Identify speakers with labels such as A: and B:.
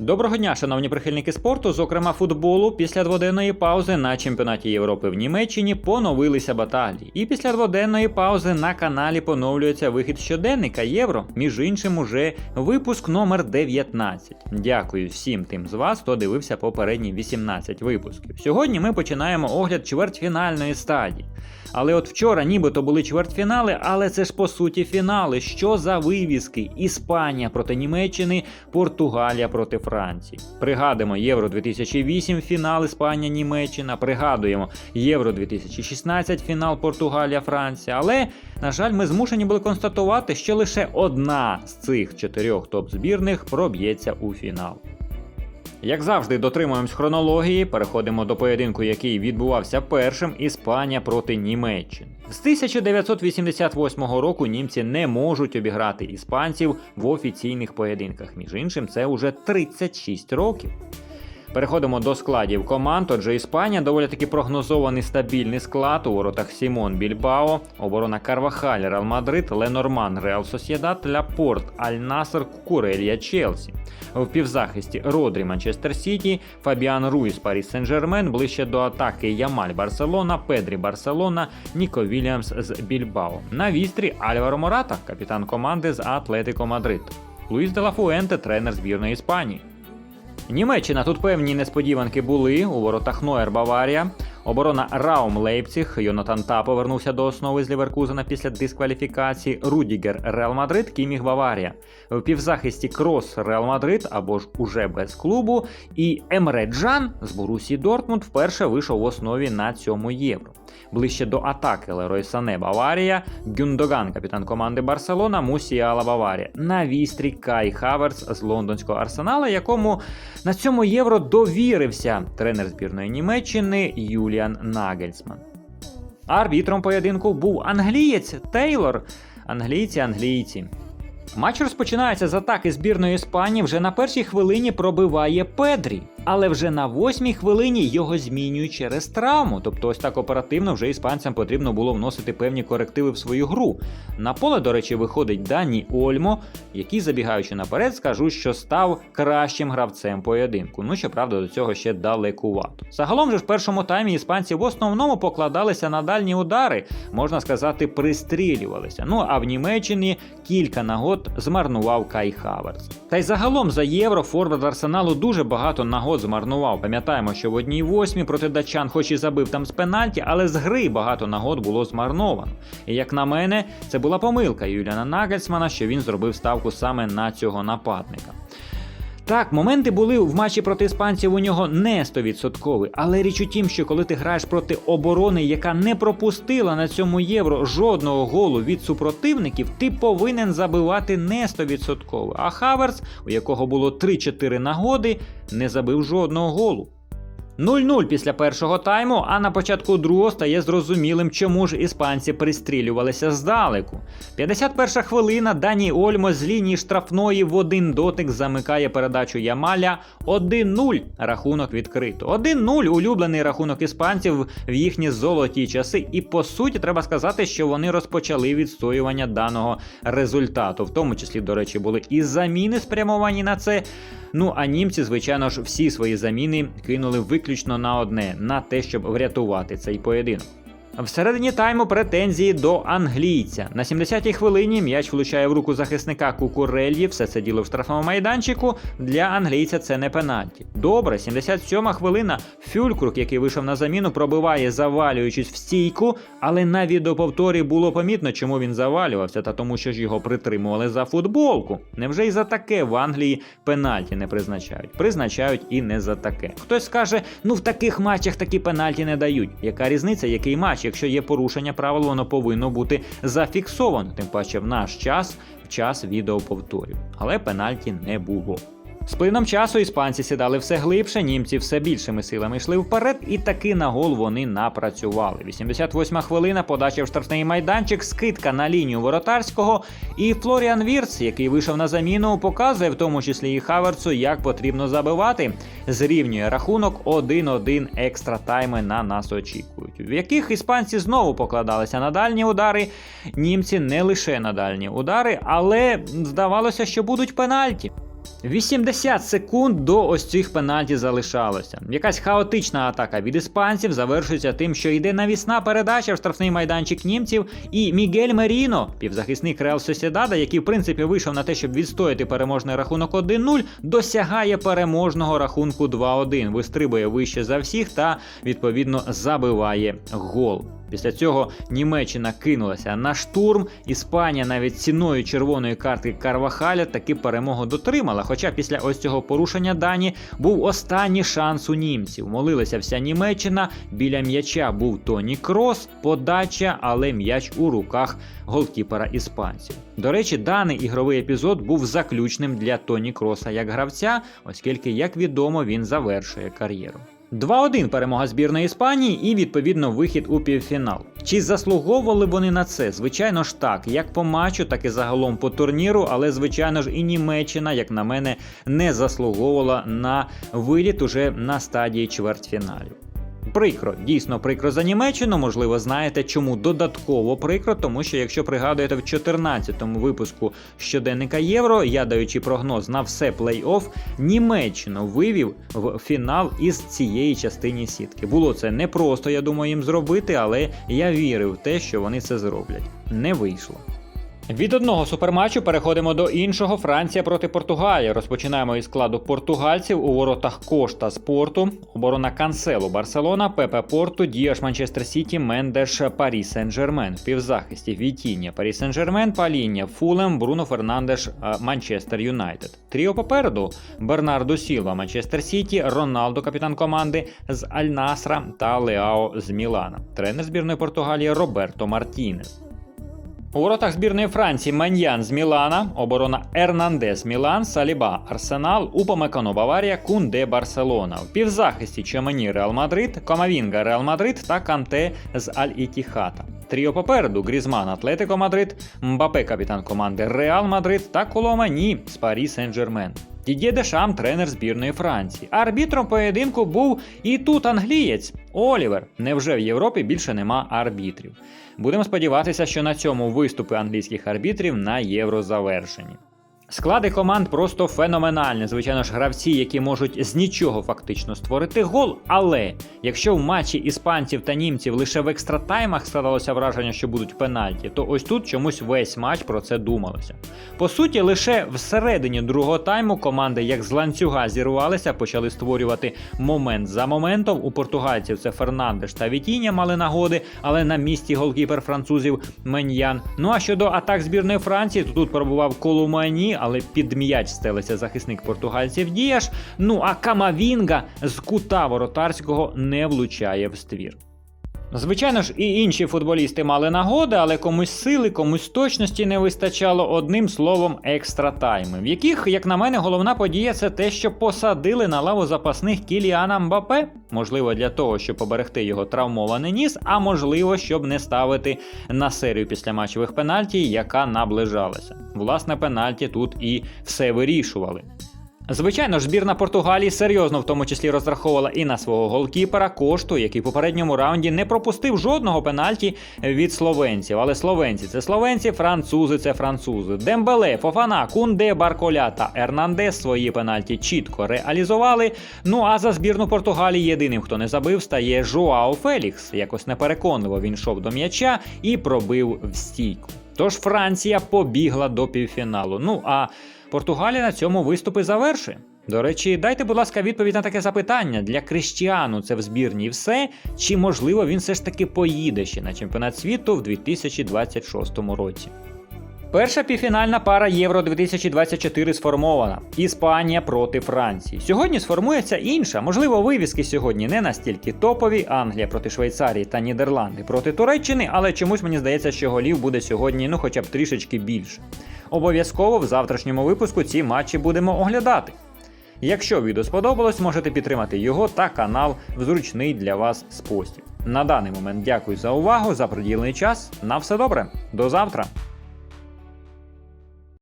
A: Доброго дня, шановні прихильники спорту, зокрема футболу. Після дводенної паузи на чемпіонаті Європи в Німеччині поновилися баталії. І після дводенної паузи на каналі поновлюється вихід щоденника Євро. Між іншим, уже випуск номер 19. Дякую всім тим з вас, хто дивився попередні 18 випусків. Сьогодні ми починаємо огляд чвертьфінальної стадії. Але от вчора нібито були чвертьфінали, але це ж по суті фінали. Що за вивіски? Іспанія проти Німеччини, Португалія проти Франції. Пригадуємо Євро 2008 фінал Іспанія, Німеччина. Пригадуємо Євро 2016 фінал Португалія, Франція. Але, на жаль, ми змушені були констатувати, що лише одна з цих чотирьох топ-збірних проб'ється у фінал. Як завжди, дотримуємось хронології, переходимо до поєдинку, який відбувався першим Іспанія проти Німеччини. З 1988 року німці не можуть обіграти іспанців в офіційних поєдинках. Між іншим, це уже 36 років. Переходимо до складів команд. Отже, Іспанія доволі таки прогнозований стабільний склад у воротах Сімон Більбао, оборона Карвахаль, Реал Мадрид, Ленорман, Реал Сосєдат, Ляпорт, Аль Насер, Кукурелія, Челсі. В півзахисті Родрі Манчестер Сіті, Фабіан Руїс Паріс Сен-Жермен, ближче до атаки Ямаль Барселона, Педрі Барселона, Ніко Вільямс з Більбао. На вістрі Альваро Мората, капітан команди з Атлетико Мадрид. Луїс де ла Фуенте, тренер збірної Іспанії. Німеччина тут певні несподіванки були у воротах Нойер Баварія. Оборона Раум Лейпціг. Йонатан Та повернувся до основи з Ліверкузена після дискваліфікації. Рудігер Реал Мадрид, Кіміг Баварія. В півзахисті Крос Реал Мадрид або ж уже без клубу. І Емре Джан з Борусі Дортмунд вперше вийшов в основі на цьому євро. Ближче до атаки Лерой Сане Баварія, Гюндоган, капітан команди Барселона, Мусіала Баварія. На вістрі Кай Хаверс з лондонського арсенала, якому на цьому євро довірився тренер збірної Німеччини Юліан Нагельсман. Арбітром поєдинку був англієць Тейлор. Англійці, англійці. Матч розпочинається з атаки збірної Іспанії. Вже на першій хвилині пробиває Педрі. Але вже на восьмій хвилині його змінюють через травму. Тобто, ось так оперативно вже іспанцям потрібно було вносити певні корективи в свою гру. На поле, до речі, виходить Дані Ольмо, який, забігаючи наперед, скажу, що став кращим гравцем поєдинку. Ну, щоправда, до цього ще далекувато. Загалом же в першому таймі іспанці в основному покладалися на дальні удари, можна сказати, пристрілювалися. Ну а в Німеччині кілька нагод змарнував Кай Хаверс. Та й загалом за євро форвард арсеналу дуже багато нагод змарнував. Пам'ятаємо, що в одній восьмі проти датчан, хоч і забив там з пенальті, але з гри багато нагод було змарновано. І як на мене, це була помилка Юліана Нагельсмана, що він зробив ставку саме на цього нападника. Так, моменти були в матчі проти іспанців у нього не 100%, але річ у тім, що коли ти граєш проти оборони, яка не пропустила на цьому євро жодного голу від супротивників, ти повинен забивати не 100%. А Хаверс, у якого було 3-4 нагоди, не забив жодного голу. 0-0 після першого тайму, а на початку другого стає зрозумілим, чому ж іспанці пристрілювалися здалеку. 51 хвилина Дані Ольмо з лінії штрафної в один дотик замикає передачу Ямаля 1-0. Рахунок відкрито. 1-0 улюблений рахунок іспанців в їхні золоті часи. І по суті, треба сказати, що вони розпочали відстоювання даного результату. В тому числі, до речі, були і заміни спрямовані на це. Ну а німці, звичайно ж, всі свої заміни кинули виключно на одне на те, щоб врятувати цей поєдинок. Всередині тайму претензії до англійця. На 70-й хвилині м'яч влучає в руку захисника Кукурельї, все це діло в штрафному майданчику. Для англійця це не пенальті. Добре, 77-ма хвилина. Фюлькрук, який вийшов на заміну, пробиває, завалюючись в стійку, але на відеоповторі було помітно, чому він завалювався, та тому, що ж його притримували за футболку. Невже і за таке в Англії пенальті не призначають? Призначають і не за таке. Хтось скаже, ну в таких матчах такі пенальті не дають. Яка різниця, який матч? Якщо є порушення правил, воно повинно бути зафіксовано. Тим паче в наш час, в час відеоповторів. Але пенальті не було. З плином часу іспанці сідали все глибше, німці все більшими силами йшли вперед, і таки на гол вони напрацювали. 88 хвилина, подача в штрафний майданчик, скидка на лінію воротарського. І Флоріан Вірц, який вийшов на заміну, показує в тому числі і Хаверцу, як потрібно забивати. Зрівнює рахунок 1-1 екстра тайми на нас очікують, в яких іспанці знову покладалися на дальні удари. Німці не лише на дальні удари, але здавалося, що будуть пенальті. 80 секунд до ось цих пенальті залишалося. Якась хаотична атака від іспанців завершується тим, що йде навісна передача в штрафний майданчик німців, і Мігель Меріно, півзахисник Реал Сосєдада, який в принципі вийшов на те, щоб відстояти переможний рахунок 1-0, досягає переможного рахунку 2-1, вистрибує вище за всіх та відповідно забиває гол. Після цього Німеччина кинулася на штурм. Іспанія навіть ціною червоної картки Карвахаля таки перемогу дотримала. Хоча після ось цього порушення Дані був останній шанс у німців. Молилася вся Німеччина. Біля м'яча був Тоні Крос, подача, але м'яч у руках голкіпера іспанців. До речі, даний ігровий епізод був заключним для Тоні Кроса як гравця, оскільки, як відомо, він завершує кар'єру. 2-1 перемога збірної Іспанії і відповідно вихід у півфінал. Чи заслуговували вони на це? Звичайно ж так, як по матчу, так і загалом по турніру, але звичайно ж і Німеччина, як на мене, не заслуговувала на виліт уже на стадії чвертьфіналів. Прикро, дійсно прикро за Німеччину. Можливо, знаєте, чому додатково прикро, тому що якщо пригадуєте в 14-му випуску щоденника Євро, я даючи прогноз на все плей-офф, Німеччину вивів в фінал із цієї частини сітки. Було це непросто, я думаю, їм зробити, але я вірив в те, що вони це зроблять. Не вийшло. Від одного суперматчу переходимо до іншого. Франція проти Португалії. Розпочинаємо із складу португальців у воротах Кошта Спорту, оборона Канселу Барселона, Пепе Порту, Діаш Манчестер Сіті, Мендеш Парі Сен-Жермен. Півзахисті Вітіння Парі Сен-Жермен, Паління, Фулем, Бруно Фернандеш, е, Манчестер Юнайтед. Тріо попереду Бернардо Сілва, Манчестер Сіті, Роналдо, капітан команди з Аль-Насра та Леао з Мілана. Тренер збірної Португалії Роберто Мартінес. У воротах збірної Франції Маньян з Мілана, оборона Ернандес Мілан, Саліба Арсенал, Упамекано Баварія, Кунде Барселона. В півзахисті Чемені Реал Мадрид, Комавінга Реал Мадрид та Канте з Аль Ітіхата. Тріо попереду Грізман Атлетико Мадрид, Мбапе капітан команди Реал Мадрид та Коломані з Парі Сен-Жермен. Дідє Дешам, тренер збірної Франції. Арбітром поєдинку був і тут англієць Олівер. Невже в Європі більше нема арбітрів? Будемо сподіватися, що на цьому виступи англійських арбітрів на євро завершені. Склади команд просто феноменальні. Звичайно ж, гравці, які можуть з нічого фактично створити гол. Але якщо в матчі іспанців та німців лише в екстратаймах складалося враження, що будуть пенальті, то ось тут чомусь весь матч про це думалося. По суті, лише всередині другого тайму команди, як з ланцюга зірвалися, почали створювати момент за моментом. У португальців це Фернандеш та Вітіння мали нагоди, але на місці голкіпер французів Меньян. Ну а щодо атак збірної Франції, то тут пробував Колумані але під м'яч стелиться захисник португальців Діяш. Ну а Камавінга з кута воротарського не влучає в ствір. Звичайно ж, і інші футболісти мали нагоди, але комусь сили, комусь точності не вистачало одним словом екстра тайми, в яких, як на мене, головна подія це те, що посадили на лаву запасних Кіліана Мбапе. Можливо, для того, щоб поберегти його травмований ніс, а можливо, щоб не ставити на серію післяматчевих пенальті, яка наближалася. Власне, пенальті тут і все вирішували. Звичайно ж, збірна Португалії серйозно в тому числі розраховувала і на свого голкіпера кошту, який в попередньому раунді не пропустив жодного пенальті від словенців. Але словенці це словенці, французи це французи. Дембеле, Фофана, Кунде, Барколя та Ернандес свої пенальті чітко реалізували. Ну а за збірну Португалії єдиним, хто не забив, стає Жоао Фелікс. Якось непереконливо він йшов до м'яча і пробив в стійку. Тож Франція побігла до півфіналу. Ну а Португалія на цьому виступи завершує. До речі, дайте, будь ласка, відповідь на таке запитання для Криштіану це в збірні все, чи можливо він все ж таки поїде ще на чемпіонат світу в 2026 році. Перша півфінальна пара Євро 2024 сформована. Іспанія проти Франції. Сьогодні сформується інша. Можливо, вивіски сьогодні не настільки топові. Англія проти Швейцарії та Нідерланди проти Туреччини, але чомусь мені здається, що голів буде сьогодні ну хоча б трішечки більше. Обов'язково в завтрашньому випуску ці матчі будемо оглядати. Якщо відео сподобалось, можете підтримати його та канал в зручний для вас спосіб. На даний момент дякую за увагу, за приділений час. На все добре, до завтра!